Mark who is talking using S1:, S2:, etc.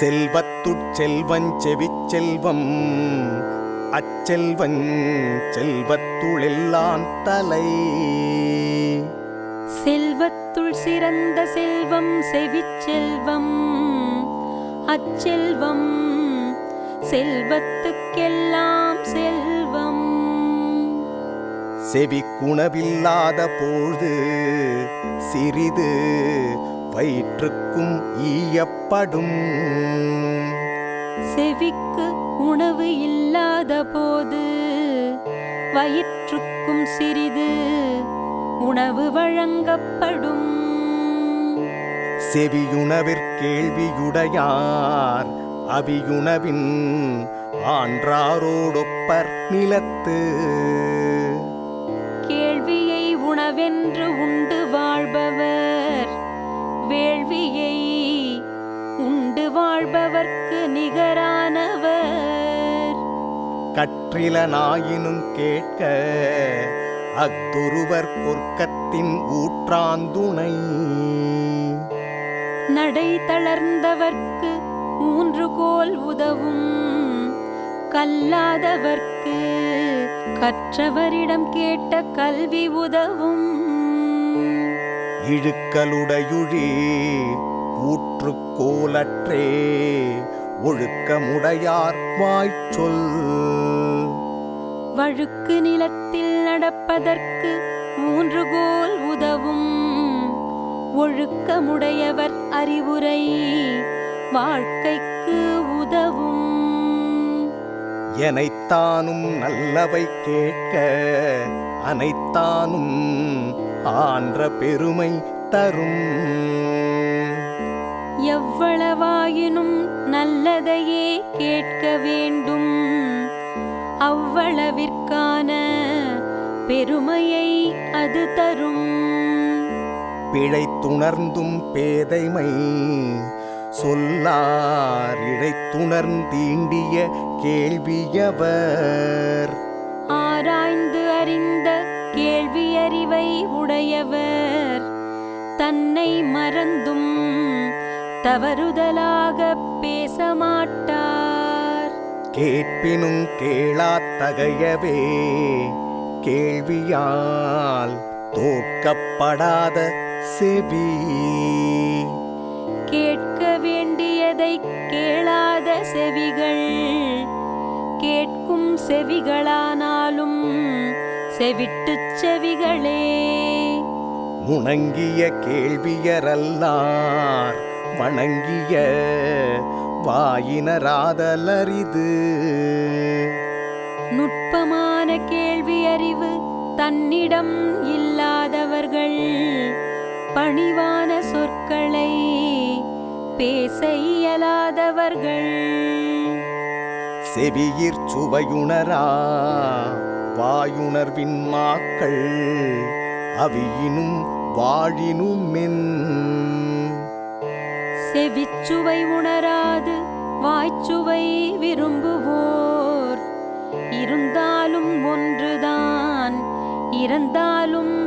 S1: செல்வத்துட்செல்வஞ்செவிச் செல்வம் அச்செல்வன் செல்வத்துளெல்லாம் தலை
S2: செல்வத்துள் சிறந்த செல்வம் செவிச் செல்வம் அச்செல்வம் செல்வத்துக்கெல்லாம் செல்வம்
S1: செவி குணவில்லாத பொழுது சிறிது வயிற்றுக்கும் ஈயப்படும்
S2: செவிக்கு உணவு இல்லாத போது வயிற்றுக்கும் சிறிது உணவு வழங்கப்படும்
S1: செவியுணவிற் கேள்வியுடையார் அவியுணவின் ஆன்றாரோடொப்பர் நிலத்து
S2: கேள்வியை உணவென்று உண்டு வாழ்பவர் வேள்வியை உண்டு வாழ்பவர்க்கு நிகரானவர்
S1: கற்றில நாயினும் கேட்க அத்துருவர் பொற்கத்தின் ஊற்றாந்துணை
S2: நடை தளர்ந்தவர்க்கு மூன்று கோல் உதவும் கல்லாதவர்க்கு கற்றவரிடம் கேட்ட கல்வி உதவும்
S1: இழுக்கலுடையுழி ஊற்றுக்கோலற்றே ஒழுக்கமுடையார் வாய்ச்சொல்
S2: வழுக்கு நிலத்தில் நடப்பதற்கு மூன்று கோல் உதவும் ஒழுக்கமுடையவர் அறிவுரை வாழ்க்கைக்கு உதவும்
S1: எனைத்தானும் நல்லவை கேட்க அனைத்தானும் ஆன்ற பெருமை தரும்
S2: எவ்வளவாயினும் நல்லதையே கேட்க வேண்டும் அவ்வளவிற்கான பெருமையை அது தரும்
S1: பிழைத்துணர்ந்தும் பேதைமை சொல்லார் தீண்டிய கேள்வியவர்
S2: ஆராய்ந்து அறிந்த கேள்வி அறிவை உடையவர் தன்னை மறந்தும் தவறுதலாக பேச மாட்டார்
S1: கேட்பினும் கேளாத்தகையவே கேள்வியால் தோக்கப்படாத செவி
S2: கேட்க செவிகள் கேட்கும் செவிகளானாலும் செவிட்டு செவிகளே
S1: முணங்கிய கேள்வியரல்லார் வணங்கிய வாயினராதலரிது
S2: நுட்பமான கேள்வி அறிவு தன்னிடம் இல்லாதவர்கள் பணிவான சொற்களை பேச இயலாதவர்கள்
S1: செவியிற் சுவையுணரா வாயுணர்வின் மாக்கள் அவியினும் வாழினும்
S2: செவிச்சுவை உணராது வாய்ச்சுவை விரும்புவோர் இருந்தாலும் ஒன்றுதான் இறந்தாலும்